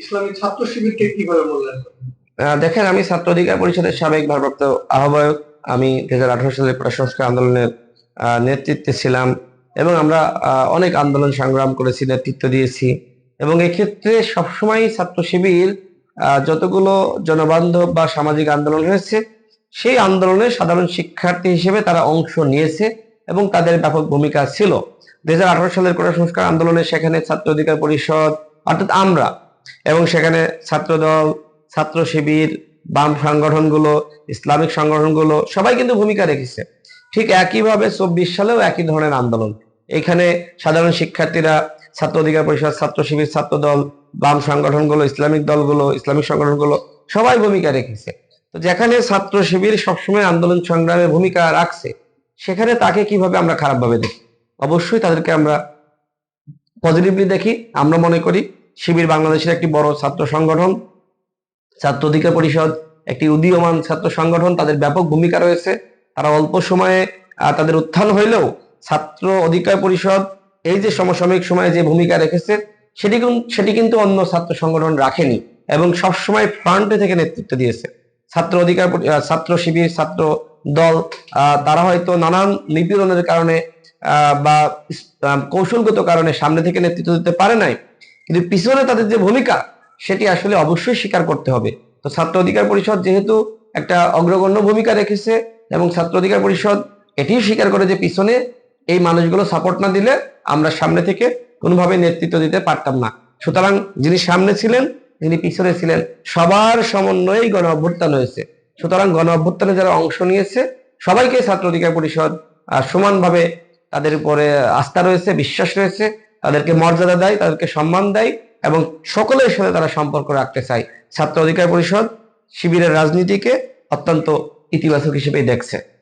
ইসলামী ছাত্র শিবিরকে কীভাবে মূল্যায়ন দেখেন, আমি ছাত্র অধিকার পরিষদের সাবেক ভারপ্রাপ্ত আহ্বায়ক। আমি দুই হাজার আঠারো সালে প্রশাসন আন্দোলনের নেতৃত্বে ছিলাম এবং আমরা অনেক আন্দোলন সংগ্রাম করেছি, নেতৃত্ব দিয়েছি। এবং এক্ষেত্রে সবসময় ছাত্র শিবির যতগুলো জনবান্ধব বা সামাজিক আন্দোলন হয়েছে সেই আন্দোলনে সাধারণ শিক্ষার্থী হিসেবে তারা অংশ নিয়েছে এবং তাদের ব্যাপক ভূমিকা ছিল। দুই হাজার আঠারো সালের কোটা সংস্কার আন্দোলনে সেখানে ছাত্র অধিকার পরিষদ, অর্থাৎ আমরা এবং সেখানে ছাত্রদল ছাত্র শিবির বাম সংগঠনগুলো, ইসলামিক সংগঠনগুলো সবাই কিন্তু ভূমিকা রেখেছে। ঠিক একইভাবে চব্বিশ সালেও একই ধরনের আন্দোলন। এখানে সাধারণ শিক্ষার্থীরা, ছাত্র অধিকার পরিষদ, ছাত্র শিবির ছাত্র দল বাম সংগঠনগুলো, ইসলামিক দলগুলো, ইসলামিক সংগঠনগুলো সবাই ভূমিকা রেখেছে। তো যেখানে ছাত্র শিবির সবসময় আন্দোলন সংগ্রামে ভূমিকা রাখছে, সেখানে তাকে কীভাবে আমরা খারাপভাবে দেখি? অবশ্যই তাদেরকে আমরা পজিটিভলি দেখি। আমরা মনে করি শিবির বাংলাদেশের একটি বড় ছাত্র সংগঠন। ছাত্র অধিকার পরিষদ, একটি উদীয়মান ছাত্র সংগঠন, তাদের ব্যাপক ভূমিকা রয়েছে। তারা অল্প সময়ে তাদের উত্থান হইলেও ছাত্র অধিকার পরিষদ এই যে সমসাময়িক সময়ে যে ভূমিকা রেখেছে, সেটি সেটি কিন্তু অন্য ছাত্র সংগঠন রাখেনি এবং সবসময় ফ্রন্টে থেকে নেতৃত্ব দিয়েছে। ছাত্র অধিকার ছাত্র শিবির, ছাত্র দল তারা হয়তো নানান নিপীড়নের কারণে বা কৌশলগত কারণে সামনে থেকে নেতৃত্ব দিতে পারে নাই কিন্তু পিছনে তাদের যে ভূমিকা, সেটি আসলে অবশ্যই স্বীকার করতে হবে। তো ছাত্র অধিকার পরিষদ যেহেতু একটা অগ্রগণ্য ভূমিকা রেখেছে এবং ছাত্র অধিকার পরিষদ এটিও স্বীকার করে যে পিছনে এই মানুষগুলো সাপোর্ট না দিলে আমরা সামনে থেকে কোনোভাবে নেতৃত্ব দিতে পারতাম না। সুতরাং যিনি সামনে ছিলেন যিনি পিছনে ছিলেন। সবার সমন্বয়েই গণ অভ্যুত্থান হয়েছে। সুতরাং গণ অভ্যুত্থানে যারা অংশ নিয়েছে, সবাইকে ছাত্র অধিকার পরিষদ সমানভাবে তাদের উপরে, আস্থা রয়েছে, বিশ্বাস রয়েছে। তাদেরকে মর্যাদা দেয়, তাদেরকে সম্মান দেয় এবং সকলের সাথে তারা সম্পর্ক রাখতে চায়। ছাত্র অধিকার পরিষদ শিবিরের রাজনীতিকে অত্যন্ত ইতিবাচক হিসেবেই দেখছে।